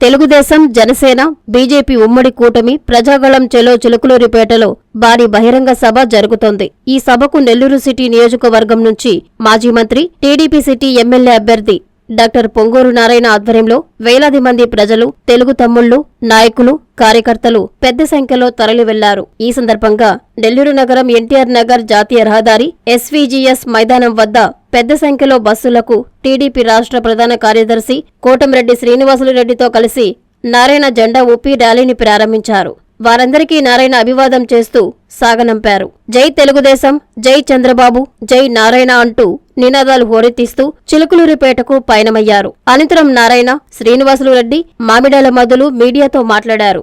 Telugu Desam Janasena BJP ఉమ్మడి కూటమి ప్రజాగళం చెలో చిలుకులూరిపేటలో భారీ బహిరంగ సభ జరుగుతోంది. ఈ సభకు నెల్లూరు సిటీ నియోజకవర్గం నుంచి మాజీ మంత్రి టీడీపీ సిటీ ఎమ్మెల్యే అభ్యర్థి డాక్టర్ పొంగూరు నారాయణ ఆధ్వర్యంలో వేలాది మంది ప్రజలు తెలుగు తమ్ముళ్ళు నాయకులు కార్యకర్తలు పెద్ద సంఖ్యలో తరలి వెళ్ళారు ఈ సందర్భంగా నెల్లూరు నగరం ఎన్టీఆర్ నగర్ జాతీయ రహదారి ఎస్వీజీఎస్ మైదానం వద్ద పెద్ద సంఖ్యలో బస్సులకు టీడీపీ రాష్ట్ర ప్రధాన కార్యదర్శి కోటంరెడ్డి శ్రీనివాసులు రెడ్డితో కలిసి నారాయణ జెండా ఊపి ర్యాలీని ప్రారంభించారు. వారందరికీ నారాయణ అభివాదం చేస్తూ సాగనంపారు. జై తెలుగుదేశం జై చంద్రబాబు జై నారాయణ అంటూ నినాదాలు హోరెత్తిస్తూ చిలుకులూరిపేటకు పయనమయ్యారు. అనంతరం నారాయణ శ్రీనివాసులు రెడ్డి మామిడాల మధులు మీడియాతో మాట్లాడారు.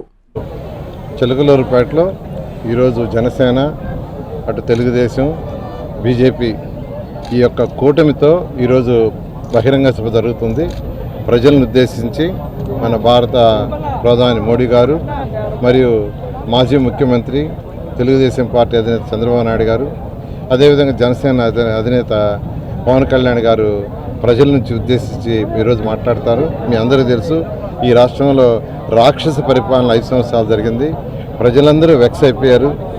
చిలకలూరుపేటలో ఈరోజు జనసేన అటు తెలుగుదేశం బీజేపీ ఈ యొక్క కూటమితో ఈరోజు బహిరంగ సభ జరుగుతుంది. ప్రజలను ఉద్దేశించి మన భారత ప్రధాని మోడీ గారు మరియు మాజీ ముఖ్యమంత్రి తెలుగుదేశం పార్టీ అధినేత చంద్రబాబు నాయుడు గారు అదేవిధంగా జనసేన అధి- అధినేత పవన్ కళ్యాణ్ గారు ప్రజల నుంచి ఉద్దేశించి ఈరోజు మాట్లాడతారు. మీ అందరికీ తెలుసు ఈ రాష్ట్రంలో రాక్షస పరిపాలన ఐదు సంవత్సరాలు జరిగింది. ప్రజలందరూ వెక్స్ అయిపోయారు.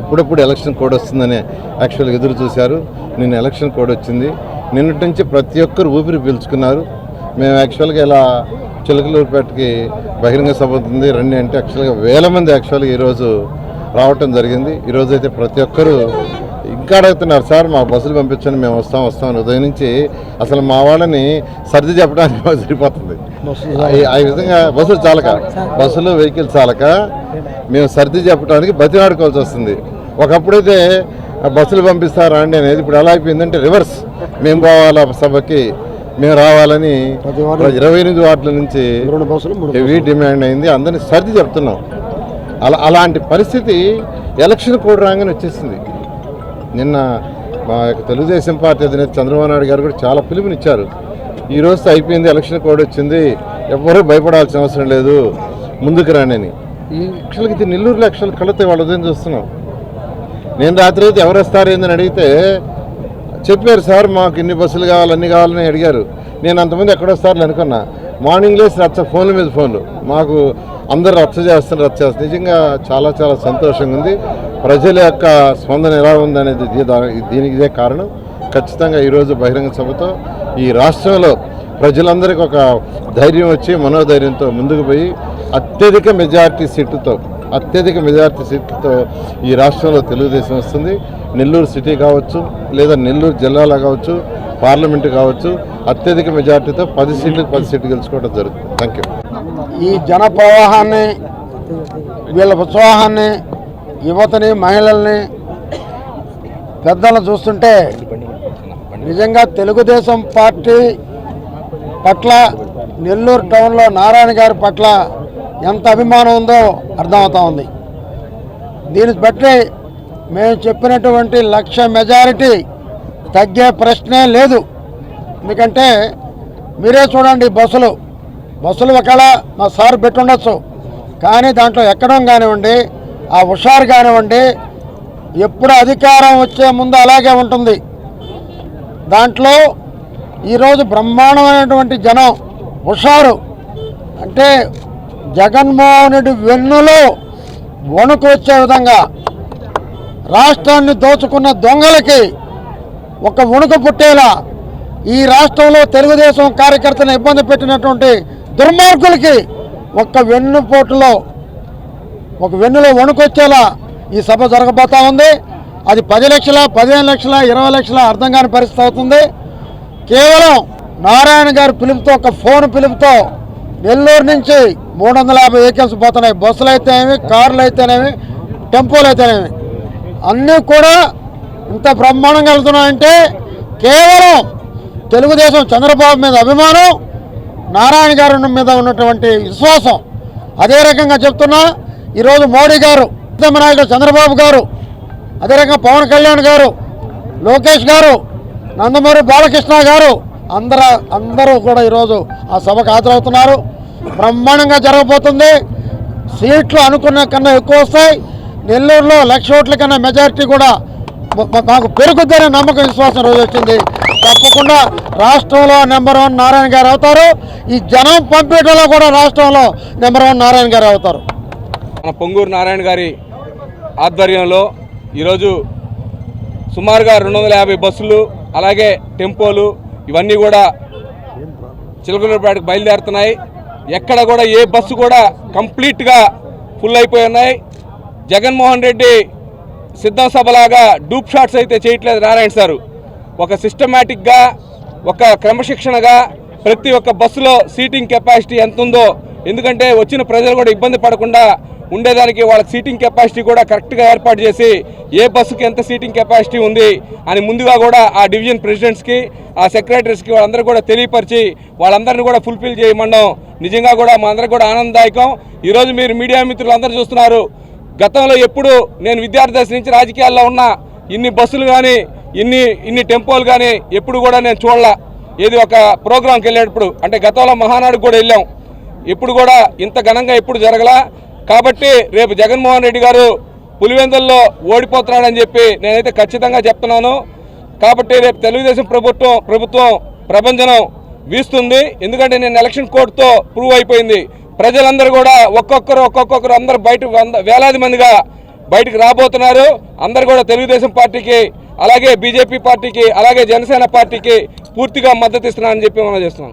ఎప్పుడప్పుడు ఎలక్షన్ కోడ్ వస్తుందని యాక్చువల్గా ఎదురు చూశారు. నిన్న ఎలక్షన్ కోడ్ వచ్చింది. నిన్నటి నుంచి ప్రతి ఒక్కరు ఊపిరి పీల్చుకున్నారు. మేము యాక్చువల్గా ఇలా చిలకలూరుపేటకి బహిరంగ సభ ఉంది రండి అంటే యాక్చువల్గా వేల మంది యాక్చువల్గా ఈరోజు రావటం జరిగింది. ఈరోజు అయితే ప్రతి ఒక్కరూ ఇంకా అడుగుతున్నారు సార్ మా బస్సులు పంపించండి మేము వస్తాం వస్తాం అని ఉదయం నుంచి అసలు మా వాళ్ళని సర్ది చెప్పడానికి సరిపోతుంది. ఆ- విధంగా బస్సులు చాలక. బస్సులు వెహికల్ చాలక. మేము సర్ది చెప్పడానికి బతిలాడుకోవాల్సి వస్తుంది. ఒకప్పుడైతే బస్సులు పంపిస్తారా అండి అనేది ఇప్పుడు ఎలా అయిపోయిందంటే రివర్స్. మేము పోవాలా సభకి మేము రావాలని ఇరవై ఎనిమిది వార్డుల నుంచి హెవీ డిమాండ్ అయింది. అందరినీ సర్ది చెప్తున్నాం. అలా అలాంటి పరిస్థితి ఎలక్షన్ కోడ్ రాగానే వచ్చేసింది. నిన్న మా యొక్క తెలుగుదేశం పార్టీ అధినేత చంద్రబాబు నాయుడు గారు కూడా చాలా పిలుపునిచ్చారు. ఈ అయిపోయింది ఎలక్షన్ కోడ్ వచ్చింది. ఎవ్వరూ భయపడాల్సిన అవసరం లేదు. ముందుకు రానని ఈ యాక్చువల్గా ఇది నెల్లూరులో యాక్చువల్ కళ్ళతో వాళ్ళ ఉదయం చూస్తున్నాం. నేను రాత్రి అయితే ఎవరు వస్తారు ఏందని అడిగితే చెప్పారు సార్ మాకు ఇన్ని బస్సులు కావాలి అన్ని కావాలని అడిగారు. నేను అంతమంది ఎక్కడొస్తారని అనుకున్నా. మార్నింగ్ లేసి రచ్చ ఫోన్ల మీద ఫోన్లు. మాకు అందరు రచ్చ చేస్తున్నారు రచ్చ చేస్తారు నిజంగా చాలా చాలా సంతోషంగా ఉంది. ప్రజల యొక్క స్పందన ఎలా ఉందనేది దీనికి ఇదే కారణం. ఖచ్చితంగా ఈరోజు బహిరంగ సభతో ఈ రాష్ట్రంలో ప్రజలందరికీ ఒక ధైర్యం వచ్చి మనోధైర్యంతో ముందుకు పోయి అత్యధిక మెజార్టీ సీటుతో అత్యధిక మెజార్టీ సీట్లతో ఈ రాష్ట్రంలో తెలుగుదేశం వస్తుంది. నెల్లూరు సిటీ కావచ్చు లేదా నెల్లూరు జిల్లాలో కావచ్చు పార్లమెంటు కావచ్చు అత్యధిక మెజారిటీతో పది సీట్లకు పది సీట్లు గెలుచుకోవడం జరుగుతుంది. థ్యాంక్ యూ ఈ జన ప్రవాహాన్ని వీళ్ళ ఉత్సాహాన్ని యువతని మహిళల్ని పెద్దలను చూస్తుంటే నిజంగా తెలుగుదేశం పార్టీ పట్ల నెల్లూరు టౌన్లో నారాయణ గారి పట్ల ఎంత అభిమానం ఉందో అర్థమవుతా ఉంది. దీన్ని బట్టి మేము చెప్పినటువంటి లక్ష మెజారిటీ తగ్గే ప్రశ్నే లేదు. ఎందుకంటే మీరే చూడండి బస్సులు. బస్సులు ఒకవేళ మా సార్ పెట్టుండొచ్చు. కానీ దాంట్లో ఎక్కడం కానివ్వండి ఆ హుషారు కానివ్వండి ఎప్పుడు అధికారం వచ్చే ముందు అలాగే ఉంటుంది. దాంట్లో ఈరోజు బ్రహ్మాండమైనటువంటి జనం హుషారు. అంటే జగన్మోహన్ రెడ్డి వెన్నులో వణుకు వచ్చే విధంగా రాష్ట్రాన్ని దోచుకున్న దొంగలకి ఒక ఉణుక పుట్టేలా ఈ రాష్ట్రంలో తెలుగుదేశం కార్యకర్తను ఇబ్బంది పెట్టినటువంటి దుర్మార్గులకి ఒక్క వెన్నుపోటులో ఒక వెన్నులో వణుకొచ్చేలా ఈ సభ జరగబోతా ఉంది. అది పది లక్షల పదిహేను లక్షల ఇరవై లక్షల అర్థం కాని పరిస్థితి అవుతుంది. కేవలం నారాయణ గారి పిలుపుతో ఒక ఫోన్ పిలుపుతో నెల్లూరు నుంచి మూడు వందల యాభై వెహికల్స్ పోతున్నాయి. బస్సులు అయితేనేమి కార్లు అయితేనేమి టెంపోలు అయితేనేమి. అన్నీ కూడా ఇంత బ్రహ్మాండంగా వెళ్తున్నాయంటే కేవలం తెలుగుదేశం చంద్రబాబు మీద అభిమానం నారాయణ గారి మీద ఉన్నటువంటి విశ్వాసం. అదే రకంగా చెప్తున్నా ఈరోజు మోడీ గారు నాయకుడు చంద్రబాబు గారు అదే రకంగా పవన్ కళ్యాణ్ గారు లోకేష్ గారు నందమూరి బాలకృష్ణ గారు అందరూ అందరూ కూడా ఈరోజు ఆ సభకు హాజరవుతున్నారు. బ్రహ్మాండంగా జరగబోతుంది. సీట్లు అనుకున్న కన్నా ఎక్కువ వస్తాయి. నెల్లూరులో లక్ష ఓట్ల కన్నా మెజారిటీ కూడా మాకు పెరుగుద్దనే నమ్మకం విశ్వాసం రోజు వచ్చింది. తప్పకుండా రాష్ట్రంలో నెంబర్ వన్ నారాయణ గారు అవుతారు. ఈ జనం పంపేటలో కూడా రాష్ట్రంలో నెంబర్ వన్ నారాయణ గారు అవుతారు. మన పొంగూరు నారాయణ గారి ఆధ్వర్యంలో ఈరోజు సుమారుగా రెండు వందల యాభై బస్సులు అలాగే టెంపోలు ఇవన్నీ కూడా చిలకలపేటకు బయలుదేరుతున్నాయి. ఎక్కడ కూడా ఏ బస్సు కూడా కంప్లీట్గా ఫుల్ అయిపోయి ఉన్నాయి. జగన్మోహన్ రెడ్డి సిద్ధం సభలాగా డూప్ షాట్స్ అయితే చేయట్లేదు నారాయణ సారు. ఒక సిస్టమేటిక్గా ఒక క్రమశిక్షణగా ప్రతి ఒక్క బస్సులో సీటింగ్ కెపాసిటీ ఎంత ఉందో ఎందుకంటే వచ్చిన ప్రజలు కూడా ఇబ్బంది పడకుండా ఉండేదానికి వాళ్ళ సీటింగ్ కెపాసిటీ కూడా కరెక్ట్గా ఏర్పాటు చేసి ఏ బస్సుకి ఎంత సీటింగ్ కెపాసిటీ ఉంది అని ముందుగా కూడా ఆ డివిజన్ ప్రెసిడెంట్స్కి ఆ సెక్రటరీస్కి వాళ్ళందరూ కూడా తెలియపరిచి వాళ్ళందరినీ కూడా ఫుల్ఫిల్ చేయమండం నిజంగా కూడా మా అందరికి కూడా ఆనందదాయకం. ఈరోజు మీరు మీడియా మిత్రులు అందరూ చూస్తున్నారు గతంలో ఎప్పుడు నేను విద్యార్థి దశ నుంచి రాజకీయాల్లో ఉన్న ఇన్ని బస్సులు కానీ ఇన్ని ఇన్ని టెంపోలు కానీ ఎప్పుడు కూడా నేను చూడలా. ఏది ఒక ప్రోగ్రాంకి వెళ్ళేటప్పుడు అంటే గతంలో మహానాడుకు కూడా వెళ్ళాం. ఇప్పుడు కూడా ఇంత ఘనంగా ఎప్పుడు జరగలా. కాబట్టి రేపు జగన్మోహన్ రెడ్డి గారు పులివెందుల్లో ఓడిపోతున్నాడని చెప్పి నేనైతే ఖచ్చితంగా చెప్తున్నాను. కాబట్టి రేపు తెలుగుదేశం ప్రభుత్వం ప్రభుత్వం ప్రభంజనం వీస్తుంది. ఎందుకంటే నేను ఎలక్షన్ కోర్టుతో ప్రూవ్ అయిపోయింది. ప్రజలందరూ కూడా ఒక్కొక్కరు ఒక్కొక్కరు అందరు బయట వంద- వేలాది మందిగా బయటకు రాబోతున్నారు. అందరు కూడా తెలుగుదేశం పార్టీకి అలాగే బీజేపీ పార్టీకి అలాగే జనసేన పార్టీకి పూర్తిగా మద్దతు ఇస్తున్నారని చెప్పి మనం చేస్తున్నాం.